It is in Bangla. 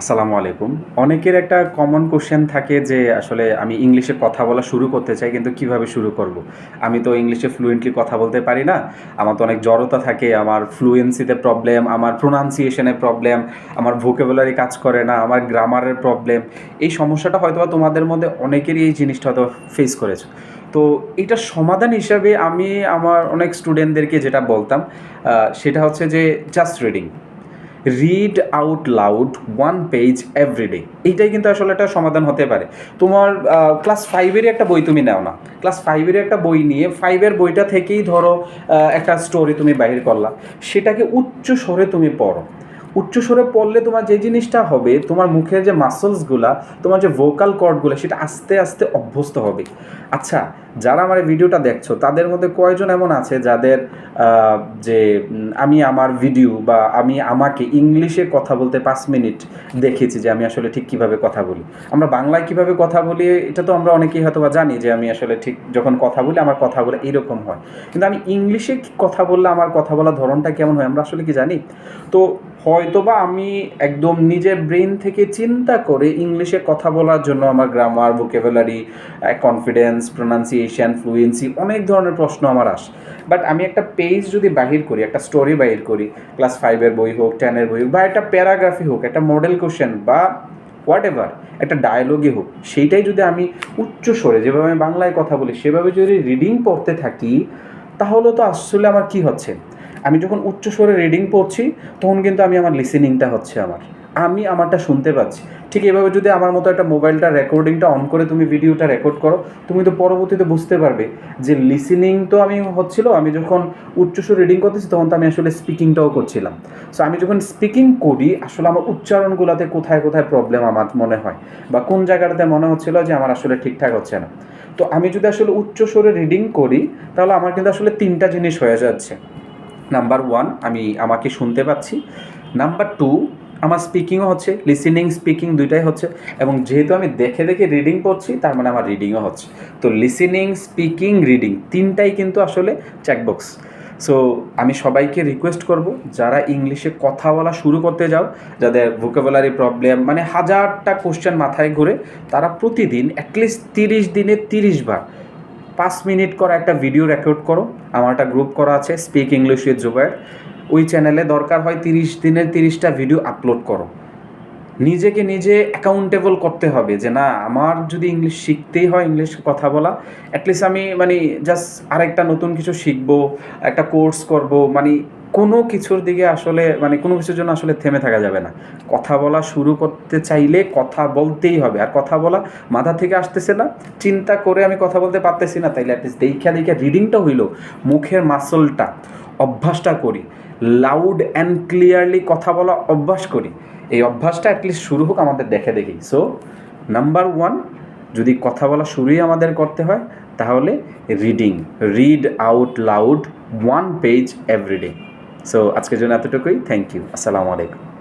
আসসালামু আলাইকুম। অনেকের একটা কমন কোশ্চেন থাকে যে আসলে আমি ইংলিশে কথা বলা শুরু করতে চাই, কিন্তু কীভাবে শুরু করব? আমি তো ইংলিশে ফ্লুয়েন্টলি কথা বলতে পারি না। আমার তো অনেক জড়তা থাকে, আমার ফ্লুয়েন্সিতে প্রবলেম আমার প্রোনাউন্সিয়েশনে প্রবলেম আমার ভোকেবুলারি কাজ করে না, আমার গ্রামারের প্রবলেম এই সমস্যাটা হয়তো তোমাদের মধ্যে অনেকেরই এই জিনিসটা হয়তো ফেস করেছ। তো এটার সমাধান হিসাবে আমি আমার অনেক স্টুডেন্টদেরকে যেটা বলতাম সেটা হচ্ছে যে just reading read out loud one page everyday এইটাই কিন্তু আসলে একটা সমাধান হতে পারে। তোমার ক্লাস ফাইভেরই একটা বই তুমি নাও না। ক্লাস ফাইভেরই একটা বই নিয়ে ফাইভের বইটা থেকেই ধরো একটা স্টোরি তুমি বাহির করলা। সেটাকে উচ্চ স্বরে তুমি পড়ো। উচ্চ স্বরে পড়লে তোমার যে জিনিসটা হবে, তোমার মুখের যে মাসলসগুলা তোমার যে ভোকাল কর্ডগুলো সেটা আস্তে আস্তে অভ্যস্ত হবে। আচ্ছা যারা আমার এই ভিডিওটা দেখছ, তাদের মধ্যে কয়জন এমন আছে যাদের যে আমি আমার ভিডিও বা আমি আমাকে ইংলিশে কথা বলতে পাঁচ মিনিট দেখেছি যে আমি আসলে ঠিক কীভাবে কথা বলি? আমরা বাংলায় কীভাবে কথা বলি, এটা তো আমরা অনেকেই হয়তো বা জানি যে আমি আসলে ঠিক যখন কথা বলি, আমার কথাগুলো এইরকম হয়। কিন্তু আমি ইংলিশে কথা বললে, আমার কথা বলার ধরনটা কেমন হয়, আমরা আসলে কি জানি? তো হয়তোবা আমি একদম নিজের ব্রেন থেকে চিন্তা করে ইংলিশে কথা বলার জন্য আমার grammar vocabulary confidence pronunciation fluency অনেক ধরনের প্রশ্ন আমার আসে। বাট আমি একটা পেজ যদি বাহির করি, একটা স্টোরি বাহির করি ক্লাস ফাইভের বই হোক টেনের বই হোক, বা একটা প্যারাগ্রাফি হোক, একটা মডেল কোশ্চেন বা হোয়াট এভার একটা ডায়লগে হোক, সেইটাই যদি আমি উচ্চ স্বরে যেভাবে আমি বাংলায় কথা বলি, সেভাবে যদি রিডিং পড়তে থাকি, তাহলে তো আসলে আমার কি হচ্ছে? আমি যখন উচ্চ স্বরে রিডিং পড়ছি, তখন কিন্তু আমি আমার লিসেনিংটা হচ্ছে আমার। আমি আমারটা শুনতে পাচ্ছি। ঠিক এভাবে যদি আমার মতো একটা মোবাইলটা রেকর্ডিংটা অন করে তুমি ভিডিওটা রেকর্ড করো, তুমি তো পরবর্তীতে বুঝতে পারবে যে লিসেনিং তো আমি হচ্ছিল, আমি যখন উচ্চস্বর রিডিং করতেছি, তখন তো আমি আসলে স্পিকিংটাও করছিলাম। সো আমি যখন স্পিকিং করি, আসলে আমার উচ্চারণগুলোতে কোথায় কোথায় প্রবলেম আমার মনে হয়? বা কোন জায়গাটাতে মনে হচ্ছিল যে আমার আসলে ঠিকঠাক হচ্ছে না? তো আমি যদি আসলে উচ্চস্বরে রিডিং করি, তাহলে আমার কিন্তু আসলে তিনটা জিনিস হয়ে যাচ্ছে। নাম্বার ওয়ান আমি আমাকে শুনতে পাচ্ছি। নাম্বার টু আমার স্পিকিংও হচ্ছে লিসেনিং স্পিকিং দুইটাই হচ্ছে, এবং যেহেতু আমি দেখে দেখে রিডিং পড়ছি, তার মানে আমার রিডিংও হচ্ছে। তো লিসেনিং স্পিকিং রিডিং তিনটাই কিন্তু আসলে চেকবক্স সো আমি সবাইকে রিকোয়েস্ট করব, যারা ইংলিশে কথা বলা শুরু করতে যাও, যাদের ভোকাবুলারি প্রবলেম মানে হাজারটা কোশ্চেন মাথায় ঘুরে, তারা প্রতিদিন অ্যাটলিস্ট তিরিশ দিনে তিরিশ বার পাঁচ মিনিট করা একটা ভিডিও রেকর্ড করো। আমার একটা গ্রুপ করা আছে স্পিক ইংলিশ উইথ জুবায়ের ওই চ্যানেলে দরকার হয় তিরিশ দিনের তিরিশটা ভিডিও আপলোড করো। নিজেকে নিজে অ্যাকাউন্টেবল করতে হবে যে, না, আমার যদি ইংলিশ শিখতেই হয় ইংলিশ কথা বলা অ্যাটলিস্ট আমি মানে জাস্ট আরেকটা নতুন কিছু শিখব, একটা কোর্স করব। মানে কোনো কিছুর দিকে আসলে মানে কোনো কিছুর জন্য আসলে থেমে থাকা যাবে না। কথা বলা শুরু করতে চাইলে কথা বলতেই হবে। আর কথা বলা মাথা থেকে আসতেছে না। চিন্তা করে আমি কথা বলতে পারতেছি না, তাইলে অ্যাটলিস্ট দেখা দেখা রিডিংটা হইল। মুখের মাসলটা অভ্যাসটা করি। লাউড অ্যান্ড ক্লিয়ারলি কথা বলা অভ্যাস করি। এই অভ্যাসটা অ্যাটলিস্ট শুরু হোক আমাদের দেখে দেখেই সো নাম্বার ওয়ান যদি কথা বলা শুরুই আমাদের করতে হয়, তাহলে reading read out loud one page everyday so আজকের জন্য এতটুকুই। থ্যাংক ইউ আসসালামু আলাইকুম